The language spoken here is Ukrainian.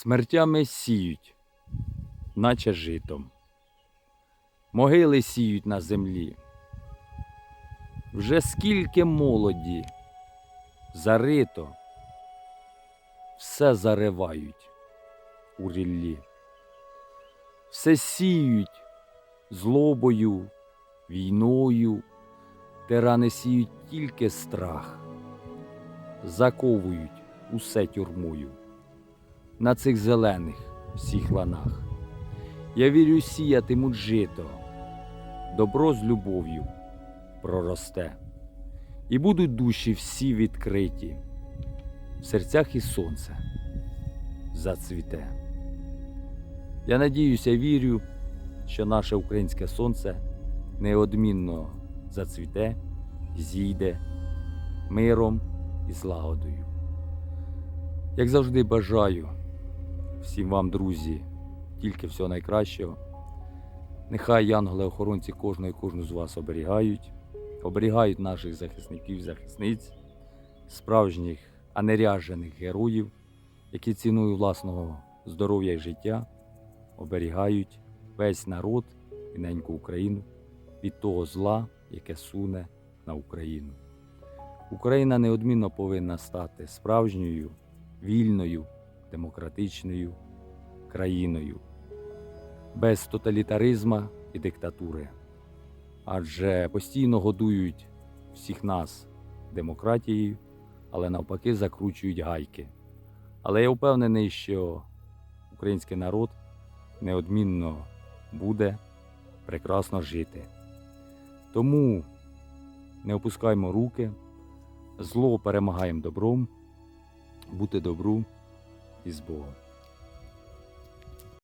Смертями сіють, наче житом. Могили сіють на землі. Вже скільки молоді зарито, все заривають у ріллі. Все сіють злобою, війною, тирани сіють тільки страх, заковують усе тюрмою на цих зелених всіх ланах. Я вірю, сіятимуть жито, добро з любов'ю проросте, і будуть душі всі відкриті, в серцях і сонце зацвіте. Я надіюся, вірю, що наше українське сонце неодмінно зацвіте, зійде миром і злагодою. Як завжди бажаю всім вам, друзі, тільки всього найкращого. Нехай янголи-охоронці кожного і кожну з вас оберігають, оберігають наших захисників, захисниць, справжніх, а не ряжених героїв, які ціною власного здоров'я і життя оберігають весь народ і неньку Україну від того зла, яке суне на Україну. Україна неодмінно повинна стати справжньою, вільною, демократичною країною без тоталітаризма і диктатури. Адже постійно годують всіх нас демократією, але навпаки закручують гайки. Але я впевнений, що український народ неодмінно буде прекрасно жити. Тому не опускаймо руки, зло перемагаємо добром, бути добру і з Богом.